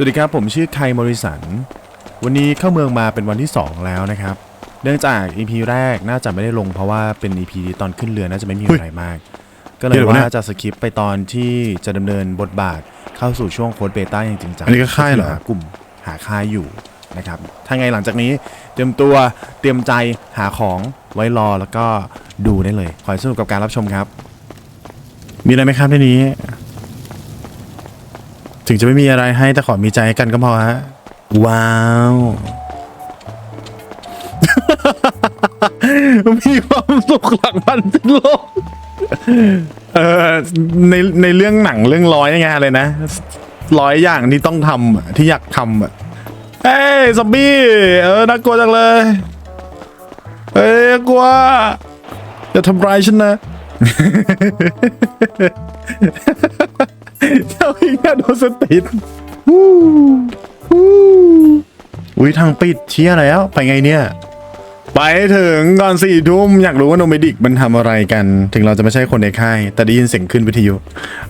สวัสดีครับผมชื่อไคมอริสัน วันนี้เข้าเมืองมาเป็นวันที่ 2 แล้วนะครับ เนื่องจาก EP แรกน่าจะไม่ได้ลงเพราะว่าเป็น EP ที่ตอนขึ้นเรือน่าจะไม่มีอะไรมาก ก็เลยเดี๋ยวนะว่าจะสคิปไปตอนที่จะดำเนินบทบาทเข้าสู่ช่วงโค้ดเบต้าอย่างจริงจังอันนี้ก็ค่ายเหรอหากลุ่มหาค่ายอยู่นะครับถ้าไงหลังจากนี้เตรียมตัวเตรียมใจหาของไว้รอแล้วก็ดูได้เลย ขอให้สนุกกับการรับชมครับ มีอะไรไหมครับในนี้ ถึงจะไม่มีอะไรให้แต่ขอมีใจกันก็พอฮะ ว้าว มีความสุขหลังพันสิ้นโลกเออในในเรื่องหนังเรื่องร้อยไงอะไรนะร้อยอย่างที่ต้องทำอะที่อยากทำอะเอ้ยซอมบี้เออน่ากลัวจังเลยเฮ้ยกลัวจะทำร้ายฉันนะ สติดวู้วู้อุ้ยทางปิดเชี่ยแล้ว ไปไงเนี่ย ไปถึงก่อนสี่ทุ่มอยากรู้ว่าโนเมดิกมันทำอะไรกัน ถึงเราจะไม่ใช่คนในค่าย แต่ได้ยินเสียงขึ้นวิทยุ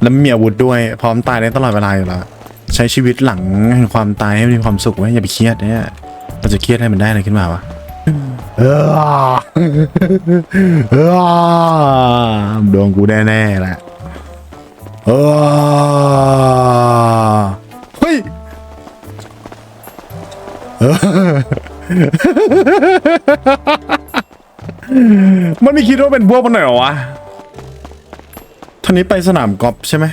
แล้วไม่มีอาวุธด้วย พร้อมตายได้ตลอดเวลาอยู่แล้วใช้ชีวิตหลังแห่งความตายให้มีความสุขไว้อย่าไปเครียดเนี่ยเราจะเครียดให้มันได้อะไรขึ้นมาวะเออเออโดนกูแน่ๆแหละ เฮ้ยมันไม่คิดว่าเป็นพวกมันหน่อยหรอวะท่านี้ไปสนามกอล์ฟใช่ไหม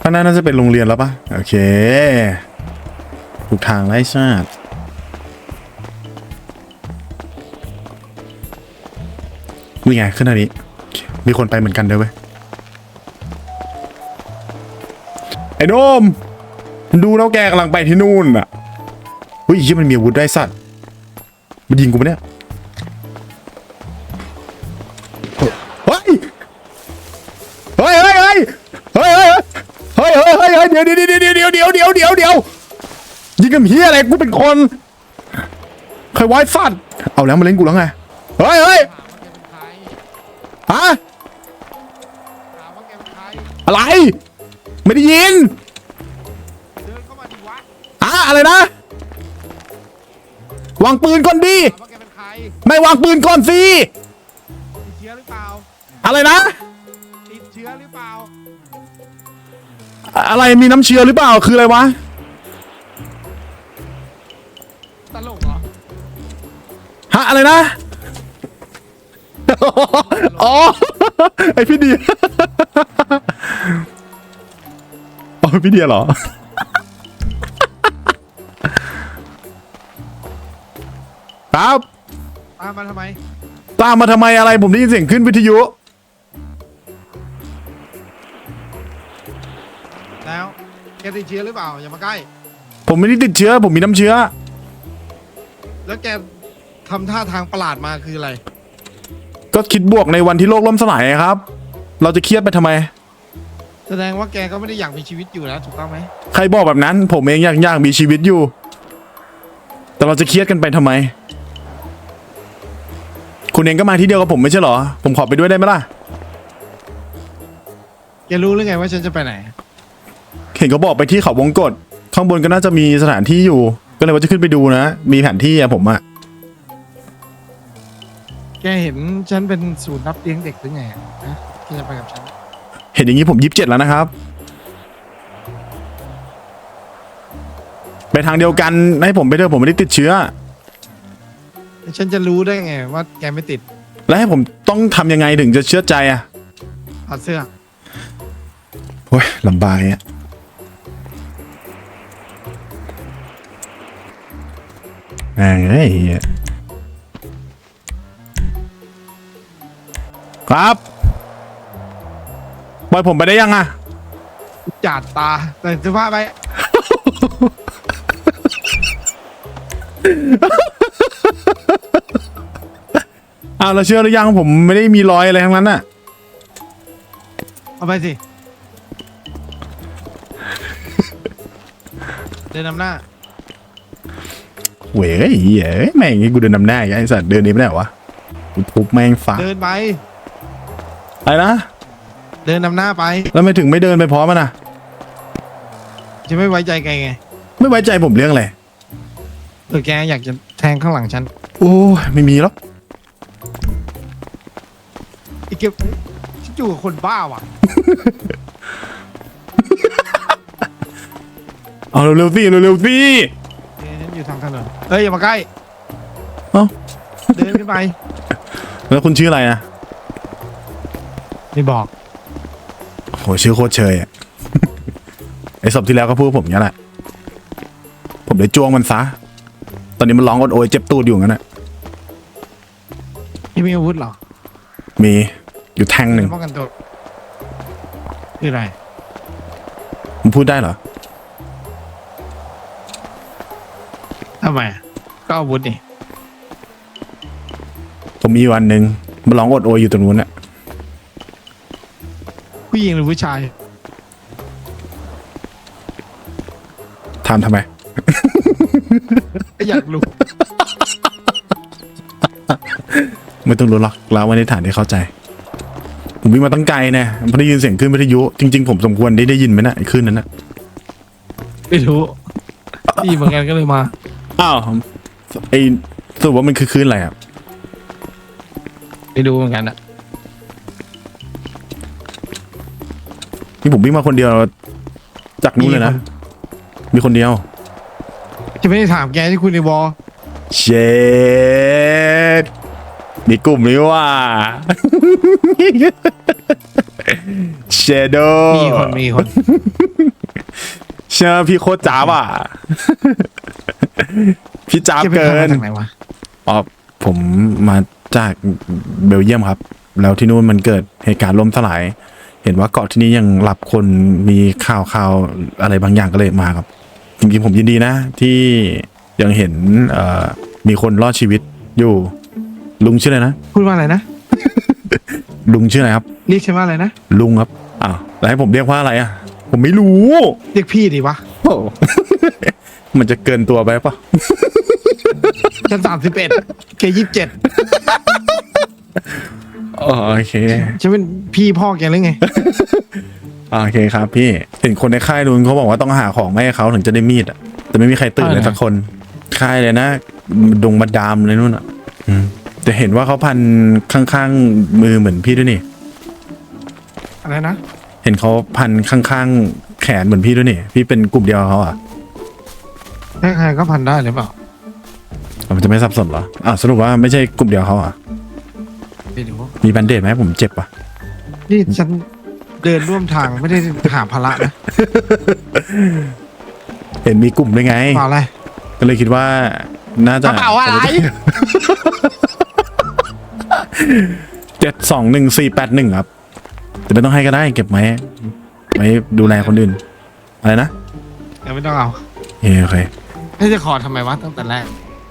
ข้างหน้าน่าจะเป็นโรงเรียนแล้วปะโอเค ถูกทางไล่ชาตินี่ไงขึ้นอันนี้ มีคนไปเหมือนกันด้วยเว้ย โนมดูแล้วแกกำลังไปที่นู่นอะเฮ้ยยี่มันมีอาวุธได้สัตว์มันยิงกูปะเนี่ยเฮ้ยเฮ้ยเฮ้ยเฮ้ยเฮ้ยเฮ้ยเฮ้ยเฮ้ยเฮ้ยเฮ้ยเดี๋ยวเดี๋ยวเดี๋ยวเดี๋ยวเดี๋ยวเดี๋ยวเดี๋ยวเดี๋ยวยิงกับเฮียอะไรกูเป็นคนใครไว้สัตว์เอาแล้วมาเล่นกูแล้วไง วางปืนก่อนดิถามว่าแกเป็นใครไม่วางปืนก่อนสิติดเชื้อหรือเปล่า อะไรนะ ติดเชื้อหรือเปล่า อะไรมีน้ำเชื้อหรือเปล่าคืออะไรวะ ตลกเหรอ ฮะอะไรนะ อ๋อ ไอพี่เดีย อ๋อพี่เดียเหรอ ครับตามมาทำไม ตามมาทำไมอะไรผมได้ยินเสียงขึ้นวิทยุ แล้วแกติดเชื้อหรือเปล่า อย่ามาใกล้ ผมไม่ได้ติดเชื้อ ผมมีน้ำเชื้อ แล้วแกทำท่าทางประหลาดมาคืออะไร ก็คิดบวกในวันที่โลกล่มสลายไงครับ เราจะเครียดไปทำไม แสดงว่าแกก็ไม่ได้อยากมีชีวิตอยู่แล้วถูกต้องไหม ใครบอกแบบนั้น ผมเองอยากอยากมีชีวิตอยู่ แต่เราจะเครียดกันไปทำไม คุณเองก็มาที่เดียวกับผมไม่ใช่เหรอ ผมขอไปด้วยได้ไหมล่ะ แกรู้หรือไงว่าฉันจะไปไหน เห็นเขาบอกไปที่เขาวงกฏข้างบนก็น่าจะมีสถานที่อยู่ ก็เลยว่าจะขึ้นไปดูนะ มีแผนที่อะผมอะแกเห็นฉันเป็นศูนย์รับเลี้ยงเด็กหรือไงอะฮะแกจะไปกับฉัน เห็นอย่างนี้ผมยิบเจ็ดแล้วนะครับ ไปทางเดียวกันให้ผมไปเถอะผมไม่ได้ติดเชื้อ แล้วฉันจะรู้ได้ไงว่าแกไม่ติดแล้วให้ผมต้องทำยังไงถึงจะเชื่อใจอะถอดเสื้อ โอ้ยลำบากอะแม่งเอ้ยเหี้ยครับปล่อยผมไปได้ยังอะจาดตาแต่เสื้อผ้าไป อ้าวเราเชื่อหรือยังผมไม่ได้มีรอยอะไรทั้งนั้นอะเอาไปสิ เดินนำหน้า เว้ยเหี้ยแม่งงี้กูเดินนำหน้าอีกไอ้สัตว์เดินหนี้ไม่ได้เหรอวะกูทุบแม่งฟ้าเดินไป อะไรนะเดินนำหน้าไป แล้วไม่ถึงไม่เดินไปพร้อมมันอะจะไม่ไว้ใจแกไงไม่ไว้ใจผมเรื่องอะไร เออแกอยากจะแทงข้างหลังฉัน โอ้ยไม่มีหรอก ไอ้เก็บฉันอยู่กับคนบ้าว่ะเอาเร็วๆสิเร็วๆสิเอ้ยฉันอยู่ทางถนนเอ้ยอย่ามาใกล้ เอ้าเดินขึ้นไป แล้วคุณชื่ออะไรนะไม่บอก โหชื่อโคตรเชยอะ ไอศพที่แล้วก็พูดกับผมอย่างนี้แหละ ผมเลยจ้วงมันซะ ตอนนี้มันร้องอดโอยเจ็บตูดอยู่งั้นนะที่มีอาวุธเหรอ มีอยู่แท่งหนึ่งป้องกันตัวคืออะไรผมพูดได้เหรอทำไมก็อาวุธนี่ผมมีวันหนึ่งมันร้องอดโอยอยู่ตรงนู้นอะผู้หญิงหรือผู้ชายถามทำไม อยากรู้ ไม่ต้องรู้หรอกเราวันนี้ฐานที่เข้าใจ ผมวิ่งมาตั้งไกลนะพอได้ยินเสียงขึ้นวิทยุจริง ๆ ผมสมควรได้ได้ยินไหมนะไอ้ขึ้นนั้นนะไม่รู้ดีเหมือนกันก็เลยมาอ้าวไอ้สรุปว่ามันคือคลื่นอะไรอะไปดูเหมือนกันอะนี่ผมวิ่งมาคนเดียวจากนู้นเลยนะ มีคนเดียว จะไม่ได้ถามแกที่คุณในวอลเชด มีกลุ่มนี้ว่าเชโดมีคนมีคนเชื่อพี่โคตรจ้าบอะพี่จ้าบแกไปเกิทำมานจากไหนวะอ๋อผมมาจากเบลเยียมครับ แล้วที่นู่นมันเกิดเหตุการณ์ล่มสลาย เห็นว่าเกาะที่นี้ยังหลับคนมีข่าวข่าวอะไรบางอย่างก็เลยมาครับ จริงๆผมยินดีนะ ที่ยังเห็นเอ่อมีคนรอดชีวิตอยู่ ลุงชื่ออะไรนะพูดว่าอะไรนะ ลุงชื่ออะไรครับเรียกฉันว่าอะไรนะ ลุงครับอ้าวแล้วให้ผมเรียกว่าอะไรอะ ผมไม่รู้ เรียกพี่ดีวะ โอ้ มันจะเกินตัวไปปะฉันสามสิบเอ็ดแกยี่สิบเจ็ดอ๋อโอเค ฉันเป็นพี่พ่อแกหรือไง โอเคครับพี่ เห็นคนในค่ายนู้นเขาบอกว่าต้องหาของมาให้เขาถึงจะได้มีดอะ แต่ไม่มีใครตื่นเลยอะไรสักคน ค่ายเลยนะดงมาดามเลยนู่นอะอืม แต่เห็นว่าเขาพันข้างๆมือเหมือนพี่ด้วยนี่ อะไรนะ เห็นเขาพันข้างๆแขนเหมือนพี่ด้วยนี่ พี่เป็นกลุ่มเดียวกับเขาอะใครๆก็พันได้หรือเปล่ามันจะไม่สับสนเหรออ้าวสรุปว่าไม่ใช่กลุ่มเดียวกับเขาอะ ไม่รู้มีแบนเดดไหมผมเจ็บอะ นี่ฉันเดินร่วมทางไม่ได้หาภาระนะเห็นมีกลุ่มด้วยไง เปล่าอะไร ก็เลยคิดว่าน่าจะกระเป๋าอะไร เจ็ดสองหนึ่งสี่แปดหนึ่งครับ แต่ไม่ต้องให้ก็ได้ เก็บไว้ไว้ดูแลคนอื่น อะไรนะเดี๋ยวไม่ต้องเอาเฮ้ยโอเคให้จะขอทำไมวะตั้งแต่แรก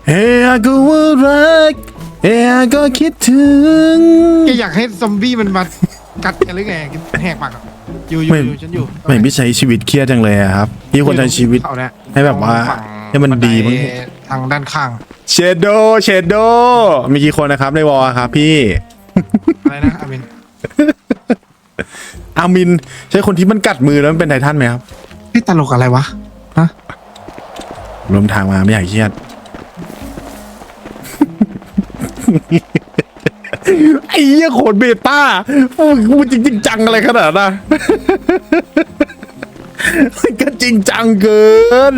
เฮ้ยก็ว่ารักเฮ้ยก็คิดถึง แกอยากให้ซอมบี้มันมากัดกันหรือไงแหกปากอะอยู่อยู่ไม่ อยู่ฉันอยู่ไม่พี่ใช้ชีวิตเครียดจังเลยอะครับ พี่ควรใช้ชีวิตเขาเนี่ยให้แบบว่าฝั่งให้มันดีมั้ง บัไทางด้านข้าง เชดโดเชดโดมีกี่คนนะครับในวอลครับพี่ อะไรนะอามินอามิน ใช่คนที่มันกัดมือแล้วมันเป็นไททันไหมครับพี่ตลกอะไรวะฮะรวมทางมาไม่อยากเครียด ไอ้เหี้ยโขนเบต้ามึงจริงจริงจังอะไรขนาดนั้นนะมันก็จริงจังเกิน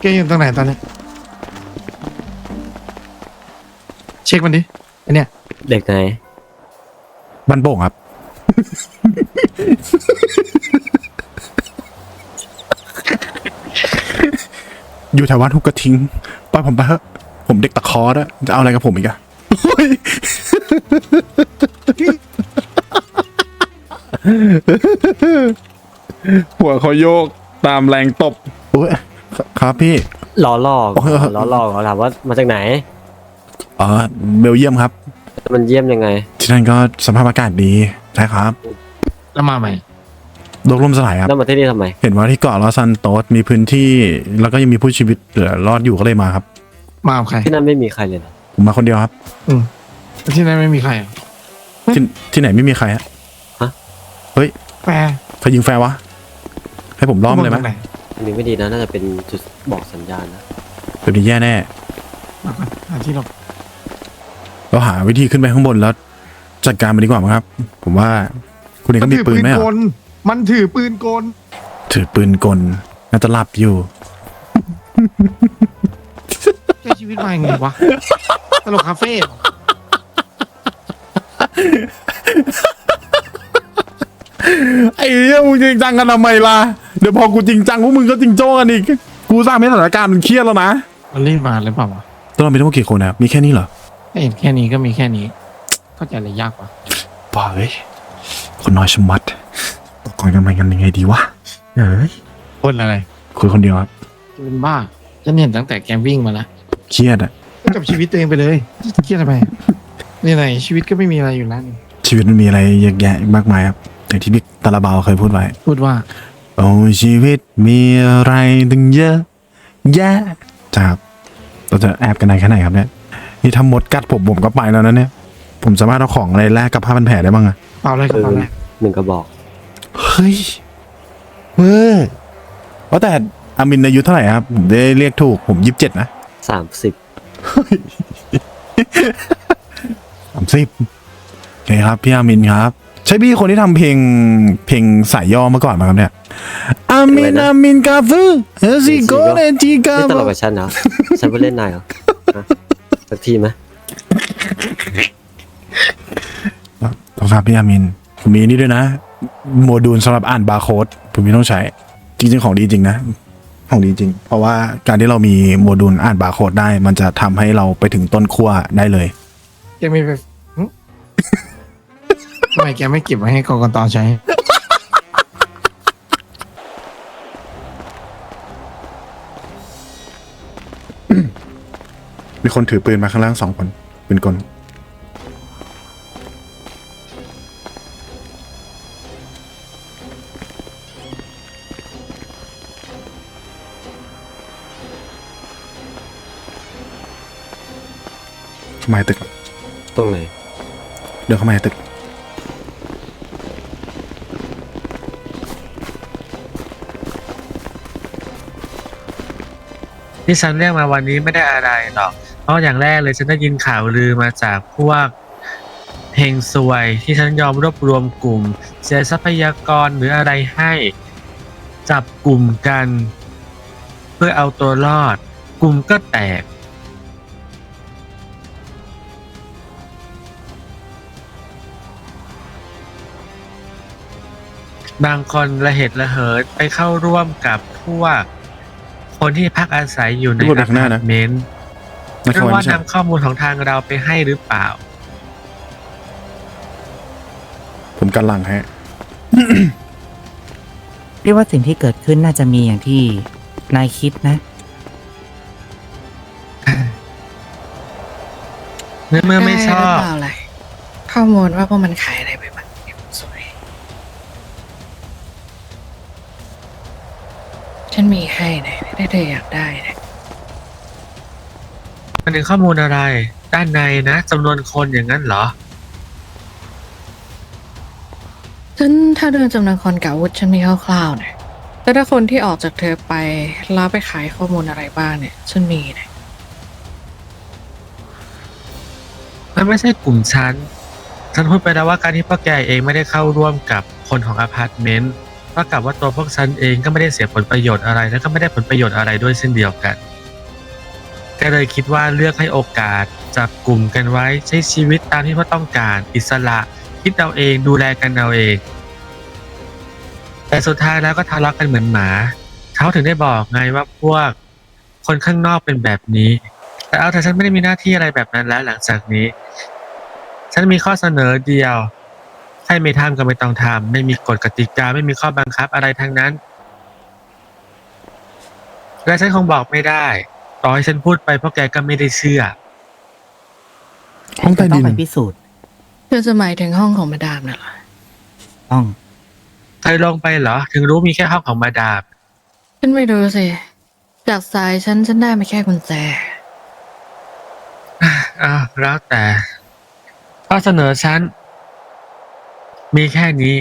แกอยู่ตรงไหนตอนนี้เช็คมันดิไอเนี่ย เด็กไหนบันโป่งครับ อยู่แถววัดทุกกระทิงปล่อยผมไปเถอะผมเด็กตะคอร์อะจะเอาอะไรกับผมอีกอะโอ้ยหัวเขาโยกตามแรงตบโอ้ย ครับพี่ล้อลอกโอ้ยล้อลอกเขาถามว่ามาจากไหนอ๋อเบลเยียมครับ มันเยี่ยมยังไง ที่นั่นก็สภาพอากาศดีใช่ครับแล้วมาใหม่โลกล่มสลายครับ แล้วมาที่นี่ทำไม เห็นว่าที่เกาะลอซันโตสมีพื้นที่ แล้วก็ยังมีผู้ชีวิตเหลือรอดอยู่ก็เลยมาครับ มากับใครที่นั่นไม่มีใครเลยนะผมมาคนเดียวครับ อืมแล้วที่นั่นไม่มีใครอะที่ที่ไหนไม่มีใครฮะแฟร์ใครยิงแฟร์วะ ให้ผมล้อมเลยไหมตรงไหน อันนี้ไม่ดีนะ น่าจะเป็นจุดบอกสัญญาณนะ ตัวนี้แย่แน่ มาก่อนหาที่หลบเราหาวิธีขึ้นไปข้างบนแล้ว จัดการมันดีกว่ามั้งครับ ผมว่าคุณเองก็มีปืนไหมกอะลมันถือปืนกลถือปืนกลน่าจะหลับอยู่ ใช้ชีวิตมาอย่างไงวะ ตลกคาเฟ่เหรอ ไอ้เหี้ยมึงจริงจังกันทำไมล่ะ เดี๋ยวพอกูจริงจังพวกมึงก็จริงโจ้กันอีก กูสร้างให้สถานการณ์มันเครียดแล้วนะมันรีบมาหรือเปล่าวะตอนเรามีทั้งหมดกี่คนนะครับมีแค่นี้เหรอเห็นแค่นี้ก็มีแค่นี้ เข้าใจอะไรยากวะบ้าเอ้ยคนน้อยชะมัดตกก่อนกันไปกันยังไงดีวะเอ้ยคนอะไรคุยคนเดียวครับเป็นบ้าฉันเห็นตั้งแต่แกวิ่งมาแล้วเครียดอะกับชีวิตตัวเองไปเลยเครียดทำไมนี่ไหนชีวิตก็ไม่มีอะไรอยู่แล้วนี่ชีวิตมันมีอะไรเยอะแยะมากมายครับ อย่างที่พี่ตาลาบาวเคยพูดไว้ พูดว่า โอ้ชีวิตมีอะไรตั้งเยอะ แยะจ้าครับเราจะแอบกันไหนแค่ไหนครับเนี่ยนี่ทำมดกัดผมผมก็ไปแล้วนะเนี่ย ผมสามารถเอาของอะไรแลกกับผ้าพันแผลได้บ้างอะเปล่าอะไรกับคือเปล่าอะไรหนึ่งกระบอก เฮ้ยเว้ยว่าแต่อามินอายุเท่าไหร่ครับ ผมได้เรียกถูกผมยี่สิบเจ็ดนะสามสิบสามสิบโอเคครับ พี่อามินครับ ใช่พี่คนที่ทำเพลงเพลงสายย่อมาก่อนไหมครับเนี่ยอามินอามินกาฟูเฮซิโกเนจิกานี่ตลฟูกกับฉันเหรอฉันไปเล่นนายเหรอฮะสักทีไหมต้องครับพี่อามิน ผมมีนี่ด้วยนะ โมดูลสำหรับอ่านบาร์โค้ดผมมีต้องใช้ จริง ๆ ของดีจริงนะ ของดีจริง เพราะว่าการที่เรามีโมดูลอ่านบาร์โค้ดได้ มันจะทำให้เราไปถึงต้นขั้วได้เลยแกไม่ไปหึ ทำไมแกไม่เก็บไว้ให้กกตใช้ มีคนถือปืนมาข้างล่างสองคนปืนกลเข้ามาในตึกตรงไหน เดินเข้ามาในตึก ที่ฉันเรียกมาวันนี้ไม่ได้อะไรหรอก เพราะอย่างแรกเลยฉันได้ยินข่าวลือมาจากพวกเฮงซวยที่ฉันยอมรวบรวมกลุ่ม เสียทรัพยากรหรืออะไรให้จับกลุ่มกัน เพื่อเอาตัวรอด กลุ่มก็แตก บางคนระเหตุระเหิดไปเข้าร่วมกับพวก คนที่พักอาศัยอยู่ในพูดไปอข้างหน้าพานะร์ตเมนต์นะหครืรับอว่าไม่ใช่นำข้อมูลของทางเราไปให้หรือเปล่า ผมกันหลังฮะ เรียกว่าสิ่งที่เกิดขึ้นน่าจะมีอย่างที่นายคิดนะเมื่อเมื่อไม่ชอบได้หรืเปล่าล่ะข้อมูลว่าพวกมันขายอะไรไปบ้างเนี่ย ฉันมีให้นะถ้าเธออยากได้นะมันเป็นข้อมูลอะไร ด้านในนะจำนวนคนอย่างนั้นเหรอ ฉันถ้าเดินจำนวนคนกับอาวุธฉันมีคร่าวๆนะแต่ถ้าคนที่ออกจากเธอไปแล้วไปขายข้อมูลอะไรบ้างเนี่ย ฉันมีนะมันไม่ใช่กลุ่มฉัน ฉันพูดไปแล้วว่าการที่พวกแกเองไม่ได้เข้าร่วมกับคนของอพาร์ตเมนต์เท่ากับว่าตัวพวกฉันเองก็ไม่ได้เสียผลประโยชน์อะไร และก็ไม่ได้ผลประโยชน์อะไรด้วยเช่นเดียวกัน ก็เลยคิดว่าเลือกให้โอกาสจับกลุ่มกันไว้ใช้ชีวิตตามที่พวกต้องการอิสระ คิดเอาเองดูแลกันเอาเอง แต่สุดท้ายแล้วก็ทะเลาะกันเหมือนหมาเขาถึงได้บอกไงว่าพวกคนข้างนอกเป็นแบบนี้ แต่เอาแต่ฉันไม่ได้มีหน้าที่อะไรแบบนั้นแล้วหลังจากนี้ ฉันมีข้อเสนอเดียว ให้ไม่ทำก็ไม่ต้องทำไม่มีกฎกติกาไม่มีข้อบังคับอะไรทั้งนั้น และฉันคงบอกไม่ได้ ต่อให้ฉันพูดไปพวกแกก็ไม่ได้เชื่อ ห้องใต้ต้อดิงนไปพิสูจน์เธอจะหมายถึงห้องของมาดามน่ะเหรอต้องเคยลงไปเหรอ ถึงรู้มีแค่ห้องของมาดาม ฉันไม่รู้สิ จากสายฉันฉันได้มาแค่กุญแจ อ้าวแล้วแต่ข้อเสนอฉัน มีแค่นี้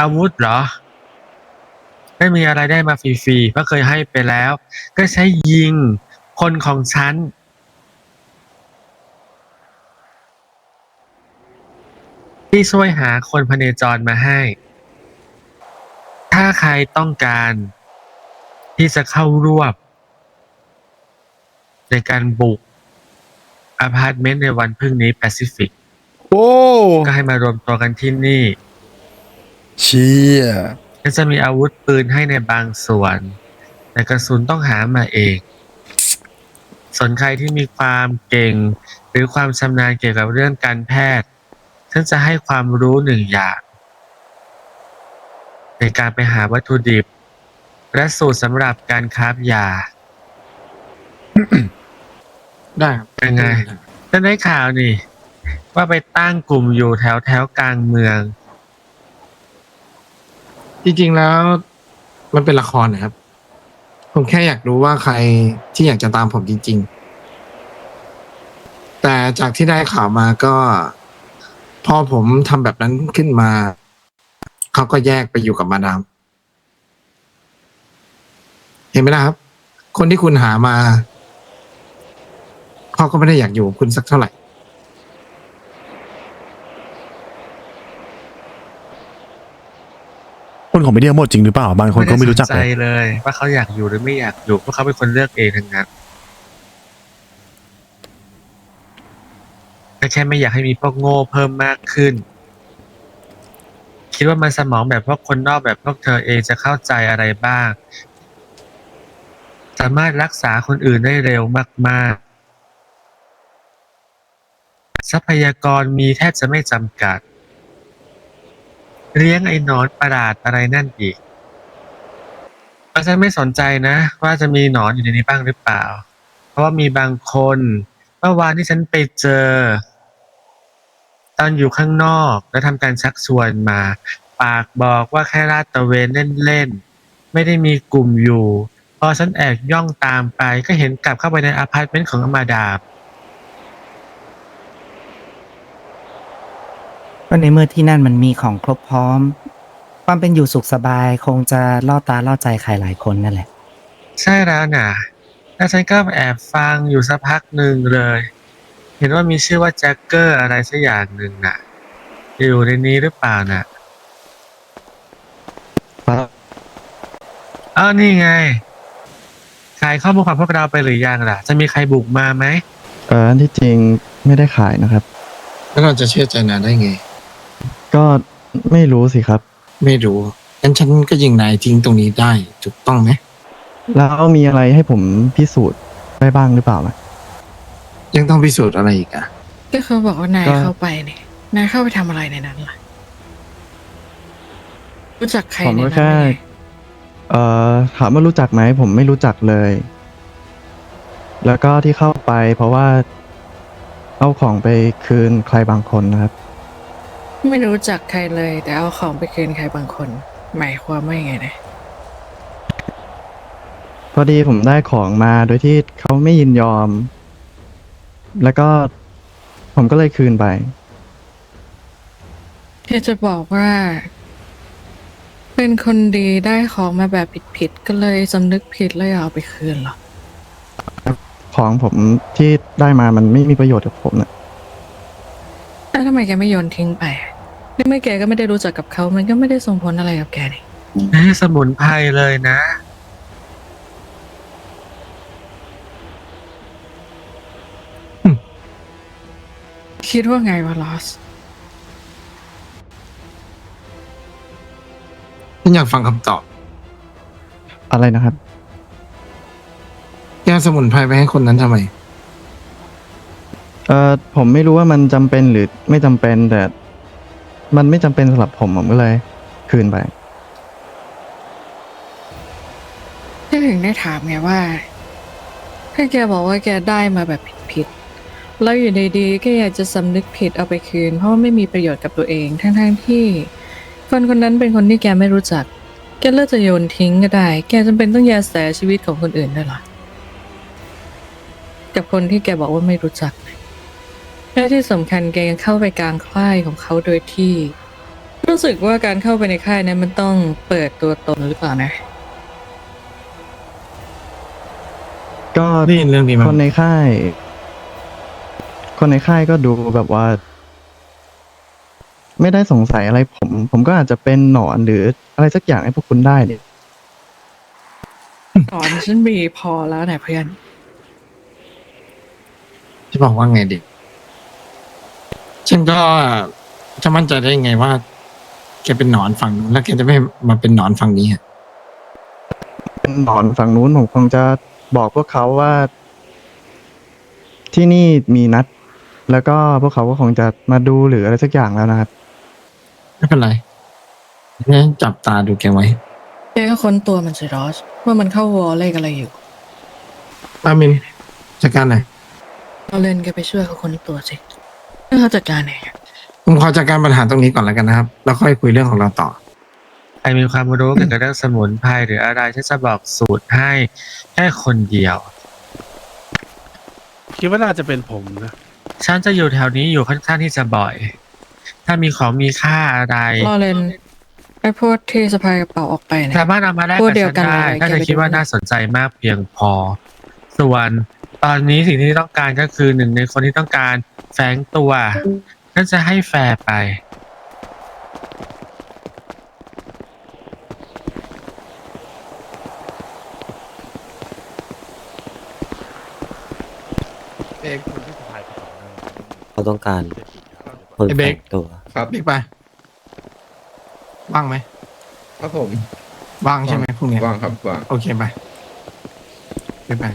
อาวุธเหรอ ไม่มีอะไรได้มาฟรีๆเพราะเคยให้ไปแล้ว ก็ใช้ยิงคนของฉัน ที่ช่วยหาคนพเนจรมาให้ ถ้าใครต้องการ ที่จะเข้ารวบ ในการบุก อพาร์ตเมนต์ในวันพรุ่งนี้แปซิฟิก โอ้ก็ให้มารวมตัวกันที่นี่เชี่ยก็จะมีอาวุธปืนให้ในบางส่วน แต่กระสุนต้องหามาเองส่วนใครที่มีความเก่ง หรือความชำนาญเกี่ยวกับเรื่องการแพทย์ฉันจะให้ความรู้หนึ่งอย่าง ในการไปหาวัตถุดิบและสูตรสำหรับการค้าบยา ได้ครับ ยังไงฉันได้ข่าวนี่ ว่าไปตั้งกลุ่มอยู่แถวแถวกลางเมือง จริงๆแล้วมันเป็นละครนะครับ ผมแค่อยากรู้ว่าใครที่อยากจะตามผมจริง ๆ แต่จากที่ได้ข่าวมาก็ พอผมทำแบบนั้นขึ้นมา เขาก็แยกไปอยู่กับมาดาม เห็นไหมล่ะครับ คนที่คุณหามา เขาก็ไม่ได้อยากอยู่กับคุณสักเท่าไหร่ คนของไม่เดียหมดจริงหรือเปล่าบางคนก็ไม่รู้จักด้สนใจเลยเลย ว่าเขาอยากอยู่หรือไม่อยากอยู่เพราะเขาเป็นคนเลือกเองทั้งนั้นแต่แค่ไม่อยากให้มีพวกโง่เพิ่มมากขึ้น คิดว่ามันสมองแบบพวกคนนอกแบบพวกเธอเองจะเข้าใจอะไรบ้าง สามารถรักษาคนอื่นได้เร็วมาก ๆ ทรัพยากรมีแทบจะไม่จำกัด เลี้ยงไอ้หนอนประหลาดอะไรนั่นอีกเพราะฉันไม่สนใจนะ ว่าจะมีหนอนอยู่ในนี้บ้างหรือเปล่า เพราะว่ามีบางคนเมื่อวานที่ฉันไปเจอ ตอนอยู่ข้างนอกแล้วทำการชักชวนมา ปากบอกว่าแค่ลาดตระเวนเล่นๆไม่ได้มีกลุ่มอยู่ พอฉันแอบย่องตามไปก็เห็นกลับเข้าไปในอพาร์ตเมนต์ของอมาดาบ ก็ในเมื่อที่นั่นมันมีของครบพร้อม ความเป็นอยู่สุขสบายคงจะล่อตาล่อใจใครหลายคนนั่นแหละ ใช่แล้วน่ะแล้วฉันก็แอบฟังอยู่สักพักหนึ่งเลย เห็นว่ามีชื่อว่าแจ็คเกอร์อะไรสักอย่างหนึ่งน่ะ อยู่ในนี้หรือเปล่าน่ะอ้าวนี่ไงขายข้อมูลของพวกเราไปหรือยังล่ะ จะมีใครบุกมาไหมเอออันที่จริงไม่ได้ขายนะครับ แล้วเราจะเชื่อใจนายได้ไง ก็ไม่รู้สิครับ ไม่รู้งั้นฉันก็ยิงนายทิ้งตรงนี้ได้ถูกต้องไหมแล้วมีอะไรให้ผมพิสูจน์ได้บ้างหรือเปล่าล่ะยังต้องพิสูจน์อะไรอีกอะก็เขาบอกว่านายก็เข้าไปเนี่ยนายเข้าไปทำอะไรในนั้นล่ะ รู้จักใครผมในก็นั้นแค่ไหมเอ่อถามว่ารู้จักไหมผมไม่รู้จักเลย แล้วก็ที่เข้าไปเพราะว่าเอาของไปคืนใครบางคนนะครับ ไม่รู้จักใครเลย แต่เอาของไปคืนใครบางคน หมายความว่ายังไงนะพอดีผมได้ของมาโดยที่เขาไม่ยินยอม แล้วก็ผมก็เลยคืนไปเธอจะบอกว่า เป็นคนดีได้ของมาแบบผิดๆก็เลยสำนึกผิดเลยเอาไปคืนเหรอ ของผมที่ได้มามันไม่มีประโยชน์กับผมนะแล้วทำไมแกไม่โยนทิ้งไปในเมื่อแกก็ไม่ได้รู้จักกับเขา มันก็ไม่ได้ส่งผลอะไรกับแกนี่เอ้ยสมุนไพรเลยนะ คิดว่าไงวะลอส ฉันอยากฟังคำตอบ อะไรนะครับ แกเอาสมุนไพรไปให้คนนั้นทำไม เอ่อผมไม่รู้ว่ามันจำเป็นหรือไม่จำเป็นแต่ มันไม่จำเป็นสำหรับผมผมก็เลย คืนไป ก็ถึงได้ถามไงว่าถ้าแกบอกว่าแกได้มาแบบผิดๆแล้วอยู่ดีๆก็อยากจะสำนึกผิดเอาไปคืน เพราะว่าไม่มีประโยชน์กับตัวเองทั้งๆที่ คนคนนั้นเป็นคนที่แกไม่รู้จัก แกเลือกจะโยนทิ้งก็ได้ แกจำเป็นต้องแยแสชีวิตของคนอื่นด้วยเหรอกับคนที่แกบอกว่าไม่รู้จัก และที่สำคัญแกยังเข้าไปกลางค่ายของเขาโดยที่ รู้สึกว่าการเข้าไปในค่ายนั้นมันต้องเปิดตัวตนหรือเปล่านะ ก็ได้เรื่องนี้มคนในค่าย คนในค่ายก็ดูแบบว่า ไม่ได้สงสัยอะไรผม ผมก็อาจจะเป็นหนอนหรืออะไรสักอย่างให้พวกคุณได้เนี่ยหนอนฉันมีพอแล้วนะเพื่อน จะบอกว่าไงดี ฉันก็จะมั่นใจได้ไงว่าแกเป็นหนอนฝั่งนู้นแล้วแกจะไม่มาเป็นหนอนฝั่งนี้อะเป็นหนอนฝั่งนู้นผมคงจะบอกพวกเขาว่า ที่นี่มีนัด แล้วก็พวกเขาก็คงจะมาดูหรืออะไรสักอย่างแล้วนะครับ ไม่เป็นไรเนี่ยจับตาดูแกไว้ แกก็ค้นตัวมันสิรอสว่ามันเข้าวอลเลขอะไรอยู่ปามินจัดการหน่อยเราเล่นแกไปช่วยเขาค้นตัวสิให้ เขาจัดการเองผมขอจัดการปัญหาตรงนี้ก่อนแล้วกันนะครับ แล้วค่อยคุยเรื่องของเราต่อ ใครมีความรู้เกี่ยวกับเรื่องสมุนไพรหรืออะไรฉันจะบอกสูตรให้แค่คนเดียว คิดว่าน่าจะเป็นผมนะฉันจะอยู่แถวนี้อยู่ค่อนข้างที่จะบ่อย ถ้ามีของมีค่าอะไรรอเล่นไอ้พวกที่สะพายกระเป๋าออกไปเนี่ย สามารถเอามาแลกพวกับกเดียวฉันกันได้เลยถ้าแกจะไปคิดว่าดูน่าสนใจมากเพียงพอ ส่วน ตอนนี้สิ่งที่ต้องการก็คือหนึ่งในคนที่ต้องการแฝงตัวนั่นจะให้แฟร์ไปเอกคนที่ถ่ายกระเป๋านั่นเขาต้องการคนไอ้แฝเบคงตัว ครับบิ๊กไปว่างไหมครับผมว่างใช่ไหมพรุ่งนี้ว่างครับว่างโอเคไปไปไป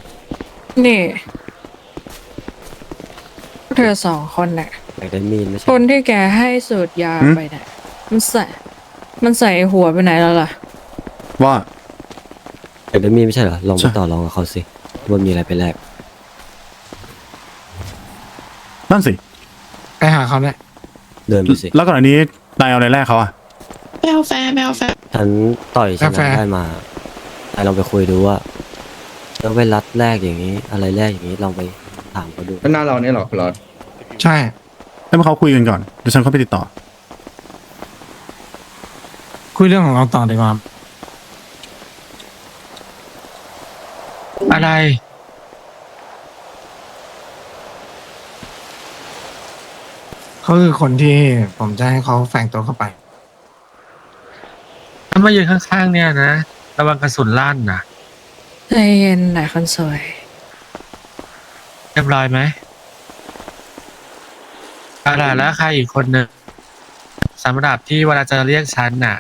นี่เธอสองคนน่ะ อยากได้มีดไม่ใช่คนที่แกให้สูตรยาหืมไปน่ะ มันใส่ มันใส่หัวไปไหนแล้วล่ะ ว่า อยากได้มีดไม่ใช่เหรอลองไปใช่ ต่อรองกับเขาสิว่ามีอะไรไปแลกนั่นสิ ไปหาเขาเนี่ยเดินไปสิแล้วก่อนอันนี้นายเอาอะไรแรกเขาอะแมวแฟร์แมวแฟร์ฉันต่อยชกาแฟนะได้มาไปลองไปคุยดูว่า แล้วไปรัดแรกอย่างนี้ อะไรแรกอย่างนี้ลองไปถามเขาดูหน้าเราเนี่ยหรอคุณรอดใช่ให้มาเขาคุยกันก่อนเดี๋ยวฉันเข้าไปติดต่อ คุยเรื่องของเราต่อดีกว่า อะไร เขาคือคนที่ผมจะให้เขาแฝงตัวเข้าไป ถ้ามายืนข้างๆเนี่ยนะ ระวังกระสุนลั่นนะ ใจเย็นหน่อยคนสวย เรียบร้อยไหมเอาล่ะแล้วใครอีกคนหนึ่งสำหรับที่เวลาจะเรียกฉันน่ะ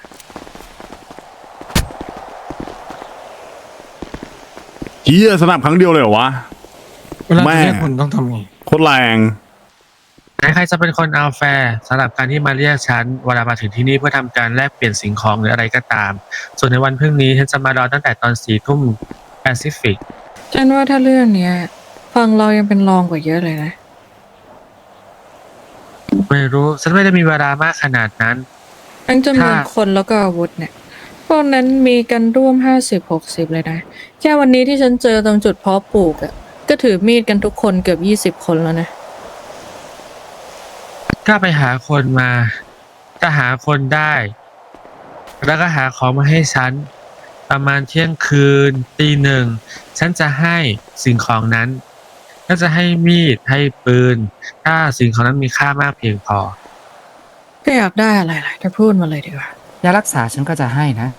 เฮียสนับครั้งเดียวเลยเหรอวะ เวลาแม่จะเรียกคุณต้องทำไงโคตรแรงไหนใครจะเป็นคนเอาแฟร์สำหรับการที่มาเรียกฉันเวลามาถึงที่นี่เพื่อทำการแลกเปลี่ยนสิ่งของหรืออะไรก็ตาม ส่วนในวันพรุ่งนี้ฉันจะมารอตั้งแต่ตอนสี่ทุ่ม แปซิฟิก ฉันว่าถ้าเรื่องเนี้ย ฟังเรายังเป็นรองกว่าเยอะเลยนะ ไม่รู้ฉันไม่ได้มีเวลามากขนาดนั้น ทั้งจำนวนค่ะคนแล้วก็อาวุธเนี่ย พวกนั้นมีกันร่วมห้าสิบหกสิบเลยนะ แค่วันนี้ที่ฉันเจอตรงจุดเพาะปลูกอะก็ถือมีดกันทุกคนเกือบยี่สิบคนแล้วนะ ก็ไปหาคนมา ถ้าหาคนได้ แล้วก็หาของมาให้ฉัน ประมาณเที่ยงคืนตีหนึ่งฉันจะให้สิ่งของนั้นก็จะให้มีดให้ปืน ถ้าสิ่งของนั้นมีค่ามากเพียงพอ ก็อยากได้อะไรล่ะจะพูดมาเลยดีกว่า ยารักษาฉันก็จะให้นะ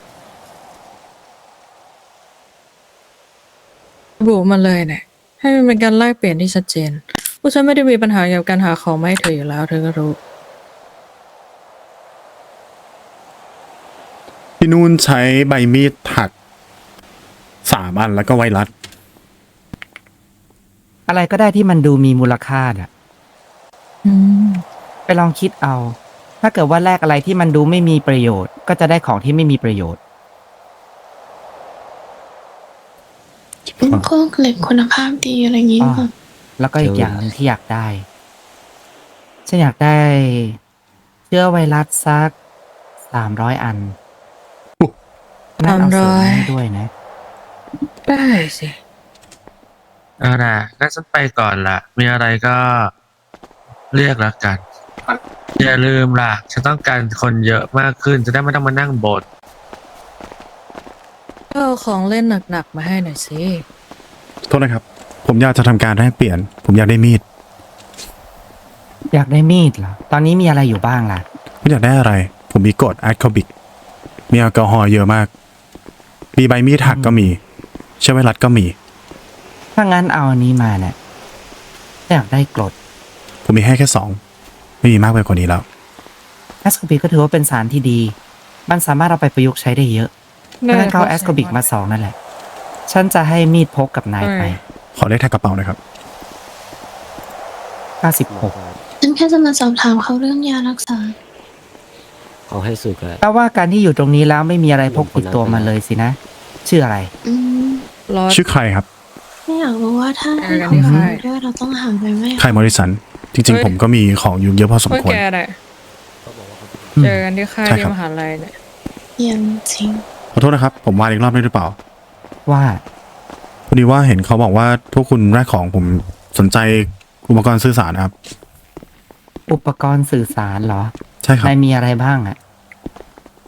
ระบุมาเลยเนี่ย ให้มันเป็นการแลกเปลี่ยนที่ชัดเจนพวกฉันไม่ได้มีปัญหาเกี่ยวกับการหาของมาให้เธออยู่แล้ว เธอก็รู้ ที่นู่นใช้ใบมีดถักสามอันแล้วก็ไวรัสอะไรก็ได้ที่มันดูมีมูลค่าน่ะ อืม ไปลองคิดเอา ถ้าเกิดว่าแลกอะไรที่มันดูไม่มีประโยชน์ ก็จะได้ของที่ไม่มีประโยชน์ เป็นโคกเหล็กคุณภาพดีอะไรอย่างงี้อ่าป่ะ แล้วก็อีกอย่างหนึ่งที่อยากได้ ฉันอยากได้เชื้อไวรัสสักสามร้อยอัน นั่นเอาเสริมมาให้ด้วยนะ ได้สิ เอาล่ะงั้นฉันไปก่อนละมีอะไรก็เรียกแล้วกัน อย่าลืมล่ะ ฉันต้องการคนเยอะมากขึ้น จะได้ไม่ต้องมานั่งบท ก็เอาของเล่นหนักๆมาให้หน่อยสิ โทษนะครับ ผมอยากจะทำการแลกเปลี่ยน ผมอยากได้มีดอยากได้มีดเหรอ ตอนนี้มีอะไรอยู่บ้างล่ะ ไม่อยากได้อะไร ผมมีกรดแอดคอบิกมีแอลกอฮอล์เยอะมาก มีใบมีดหักก็มีเชื้อไวรัสก็มี ถ้างั้นเอาอันนี้มาเนี่ยอยากได้กรดผมมีให้แค่สองไม่มีมากไปกว่านี้แล้วแอสโคบิกก็ถือว่าเป็นสารที่ดี มันสามารถเอาไปประยุกต์ใช้ได้เยอะถ้างั้นเขาแอสโคบิกมาสองนั่นแหละ ฉันจะให้มีดพกกับนายไปขอเลขแท็กกระเป๋าหนะครับ 96ฉันแค่จะมาสอบถามเขาเรื่องยารักษา เอาให้สุดเลยแปลว่าการที่อยู่ตรงนี้แล้วไม่มีอะไรพกติดตัวมาเลยสินะ ชื่ออะไร อืมรอชื่อใครครับไม่อยากรู้ว่าถ้าเอให้อของนี่เราใครด้วยเราต้องหาไปไหมใครมอริสัน จริงๆผมก็มีของอยู่เยอะพอสมเพื่อควร แกแหละเจอกันที่ค่ายใช่ที่ครับ มหาลัยเนี่ยเยี่ยมจริงขอโทษนะครับ ผมว่าอีกรอบได้หรือเปล่า ว่า พอดีว่าเห็นเขาบอกว่าพวกคุณแรกของผมสนใจอุปกรณ์สื่อสารนะครับ อุปกรณ์สื่อสารเหรอ ใช่ครับ นายมีอะไรบ้างอะ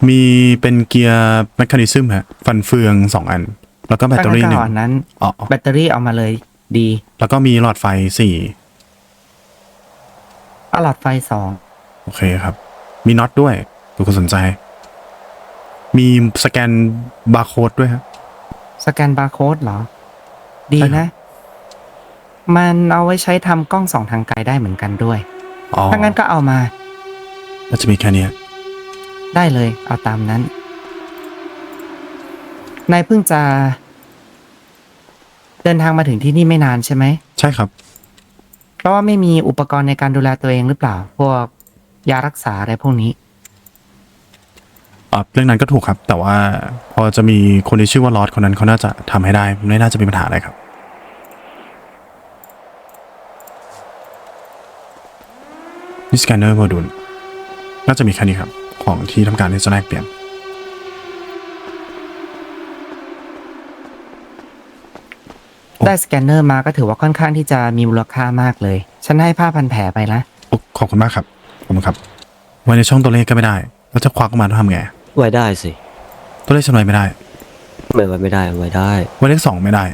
มีเป็นเกียร์แมคคานิซึมฮะฟันเฟืองสองอัน แล้วก็แบตเตอรี่หนึ่งก่อนนั้น อ๋อแบตเตอรี่เอามาเลยดี แล้วก็มีหลอดไฟสี่เอาหลอดไฟสองโอเคครับ มีน็อตด้วยดูคุณสนใจ มีสแกนบาร์โค้ดด้วยครับสแกนบาร์โค้ดเหรอ ดีใช่ครับนะมันเอาไว้ใช้ทำกล้องส่องทางไกลได้เหมือนกันด้วย อ๋อถ้างั้นก็เอามา น่าจะมีแค่เนี้ยได้เลยเอาตามนั้น นายเพิ่งจะ เดินทางมาถึงที่นี่ไม่นานใช่ไหม ใช่ครับ เพราะว่าไม่มีอุปกรณ์ในการดูแลตัวเองหรือเปล่า พวกยารักษาอะไรพวกนี้ อ่าเรื่องนั้นก็ถูกครับ แต่ว่าพอจะมีคนที่ชื่อว่าลอสคนนั้นเขาน่าจะทำให้ได้ ไม่น่าจะมีปัญหาอะไรครับ นี่สแกนเนอร์โมดูล น่าจะมีแค่นี้ครับ ของที่ทำการที่จะแลกเปลี่ยนโอ้ได้สแกนเนอร์มาก็ถือว่าค่อนข้างที่จะมีมูลค่ามากเลย ฉันให้ผ้าพันแผลไปนะโอ้ขอบคุณมากครับขอบคุณครับ ไว้ในช่องตัวเลขก็ไม่ได้ แล้วจะควักออกมาต้องทำไง ไว้ได้สิตัวเลขฉันไว้ไม่ได้ ไม่ไว้ไม่ได้เอาไว้ได้ ไว้เลขสองไม่ได้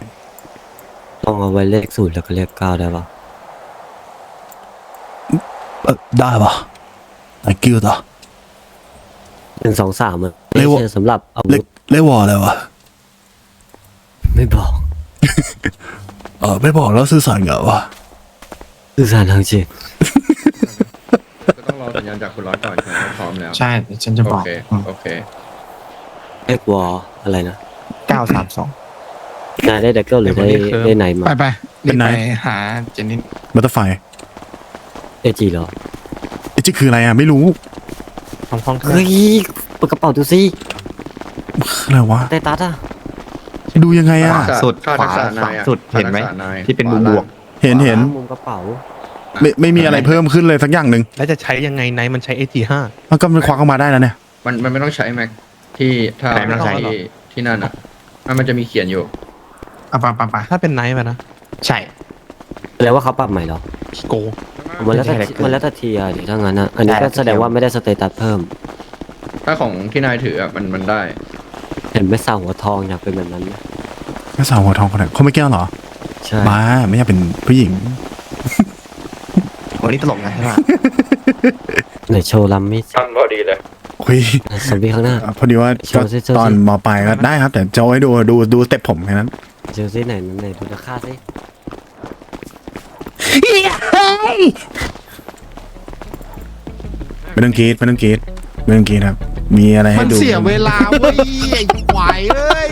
ต้องเอาไว้เลขศูนย์แล้วก็เลขเก้าได้ปะเออได้ปะ thank you ต่อ หนึ่งสองสามอะเลขวะใช่สำหรับอาเลวุขธเลขวออะไรวะไม่บอกเออไม่บอกแล้วสื่อสารเหรอวะสื่อสารทางจิตก็ต้องรอสัญญาณจากคุณร้อนก่อนใช่ไหมว่าพร้อมแล้วใช่เดี๋ยวฉันจะบโออกเคโอเคเลขวออะไรนะเก้าสามสองนายได้เด็กเกิลหรือได้ได้ไหนมาไปไปเป็รีนบไหนไปหาเจนนี่บัตเตอร์ไฟเอจีเหรอ ไอ้จีคืออะไรอะไม่รู้ห้องห้องเฮ้ยเปิดกระเป๋าดูสิอะไรวะไตตัสอะดูยังไงอะ สุดขวาสุดเห็นไหมที่เป็นบวกเห็นเห็นมุมกระเป๋าไม่ไม่มีอะไรเพิ่มขึ้นเลยสักอย่างหนึ่งแล้วจะใช้ยังไงไนมันใช้ AT5 มันก็มันควักออกมาได้แล้วเนี่ยมันมันไม่ต้องใช้แม็กที่ถ้าไหนไม่ต้องใช้ที่ที่นั่นอะมันมันจะมีเขียนอยู่เอาไปไปไปถ้าเป็นไนท์นะใช่ แปลว่าเขาปรับใหม่เหรอพี่โกมันแล้วแต่ไม่ใช่ มันแล้วแต่ทีอะดิถ้างั้นอะอันนี้ก็ใช่แสดงว่าไม่ได้สเตตัสเพิ่ม ถ้าของที่นายถืออะมันมันได้ เห็นไม่สาวหัวทองอยากเป็นแบบนั้นไหมแม่สาวหัวทองคนไหนเขาไม่แก้วเหรอใช่บ้าไม่อยากเป็นผู้หญิง วันนี้ตลกนะใช่ไหมไหนโชว์ลัมมิสทันพอดีเลย คุยซอมบี้ข้างหน้า พอดีว่าโชก็ว์สิโชว์สิ ตอนมปลายก็ได้ครับแต่จะเอาให้ดูดูดูสเต็ปผมแค่นั้น เจอซิไหนไหนดูราคา สิไม่ต้องกรีดไม่ต้องกรีดไม่ต้องกรีดครับ มีอะไรให้มันดู เสียเวลาเว้ยไอ้ควายเอ้ย